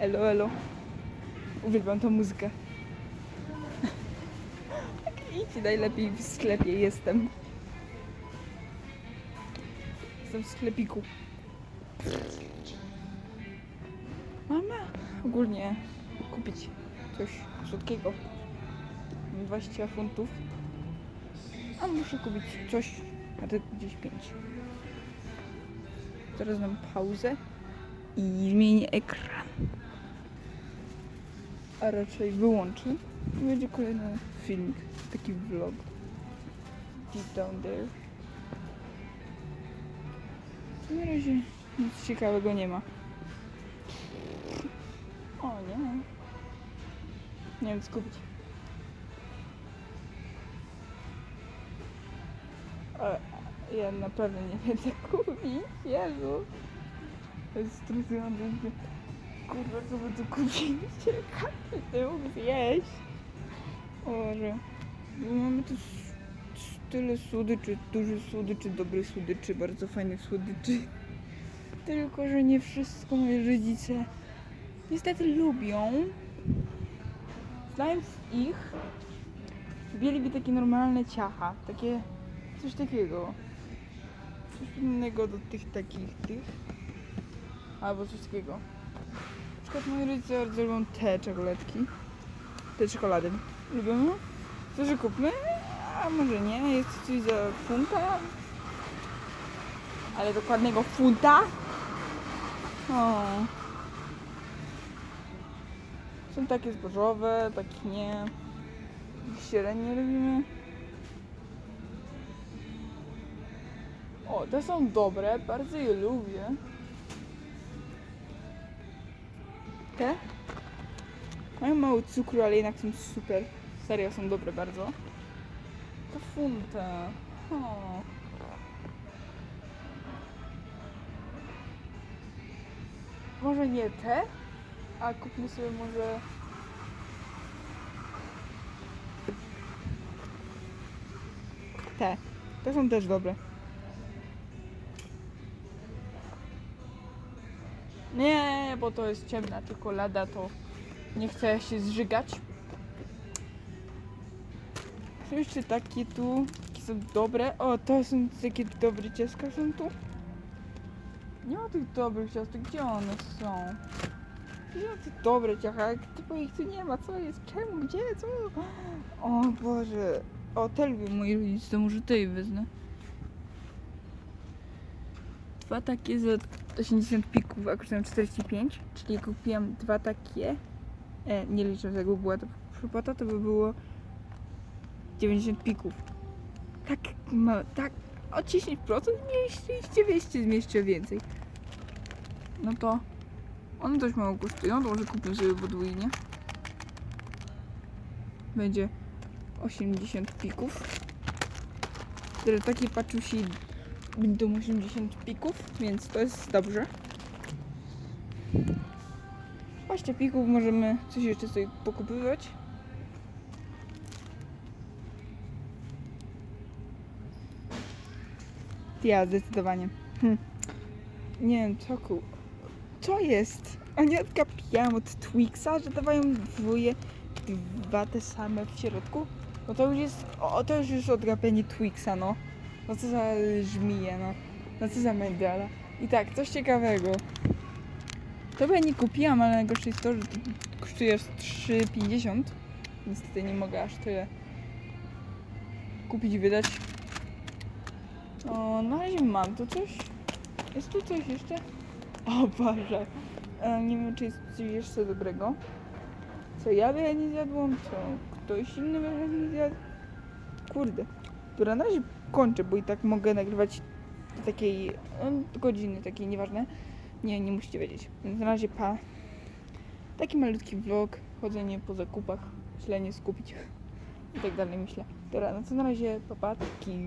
Elo, elo. Uwielbiam tą muzykę. Tak, Idź najlepiej w sklepie jestem. Jestem w sklepiku. Mama, ogólnie kupić coś słodkiego. Mam 20 funtów. A muszę kupić coś, a to gdzieś 5. Teraz dam pauzę i zmienię ekran. A raczej wyłączę. I będzie kolejny filmik, taki vlog. Deep down there. Na razie nic ciekawego nie ma. O nie. Nie wiem co kupić. A, ja naprawdę nie wiem co kupić. Jezu. To jest stresujące. Kurwa, co by tu kupić? Każdy to zjeść. Boże. Bo mamy tu tyle słodyczy, dużo słodyczy, dobrych słodyczy, bardzo fajnych słodyczy. Tylko, że nie wszystko moi rodzice niestety lubią. Znając ich, lubiliby takie normalne ciacha, takie coś takiego. Coś innego do tych takich tych. Albo coś takiego. Na przykład moi rodzice bardzo lubią te czekoladki. Te czekolady. Lubią? Co, że kupmy? A może nie? Jest coś za funta? Ale dokładnego funta? O. Są takie zbożowe, takie nie. Średnie lubimy. O, te są dobre, bardzo je lubię. Te? Mają mało cukru, ale jednak są super. Serio, są dobre bardzo. To funta. O. Może nie te, a kupmy sobie może... Te. Te są też dobre. Nie, bo to jest ciemna czekolada, to nie chcę się zżygać. Są jeszcze takie tu, takie są dobre. O, to są takie dobre ciastka są tu. Nie ma tych dobrych ciastek, gdzie one są? Gdzie te dobre ciacha? Typu ich tu nie ma, co jest? Czemu? Gdzie? Co? O Boże. O, te lubią moi rodzice, to może tej wezmę. Dwa takie za 80 pików, a kosztują 45, czyli kupiłam dwa takie. E, nie licząc, jakby była to przepłata, to by było 90 pików. Tak, ma, tak, o 10% mieściście, wieście zmieście więcej. No to one dość mało kosztują, to może kupię sobie podwójnie. Będzie 80 pików. Tyle takie paczusi będą 80 pików, więc to jest dobrze. 20 pików możemy coś jeszcze sobie pokupywać. Ja zdecydowanie. Hm. Nie wiem, co ku... Co jest? Oni odgapiają od Twixa, że dawają dwoje, dwa te same w środku? No to już jest, o, to już jest odgapianie Twixa, no. No co za żmije, no. No co za medala. I tak, coś ciekawego. To ja nie kupiłam, ale najgorsze jest to, że to kosztuje aż 3,50. Niestety nie mogę aż tyle kupić wydać. O, na razie mam tu coś. Jest tu coś jeszcze? O Boże. E, nie wiem, czy jest coś jeszcze dobrego. Co ja by nie zjadłam, co ktoś inny by nie zjadł. Kurde. Dobra, na razie kończę, bo i tak mogę nagrywać takiej e, godziny, takiej nieważne. Nie, nie musicie wiedzieć. Więc na razie pa. Taki malutki vlog, chodzenie po zakupach, źle skupić i tak dalej myślę. Dobra, no to na razie papatki.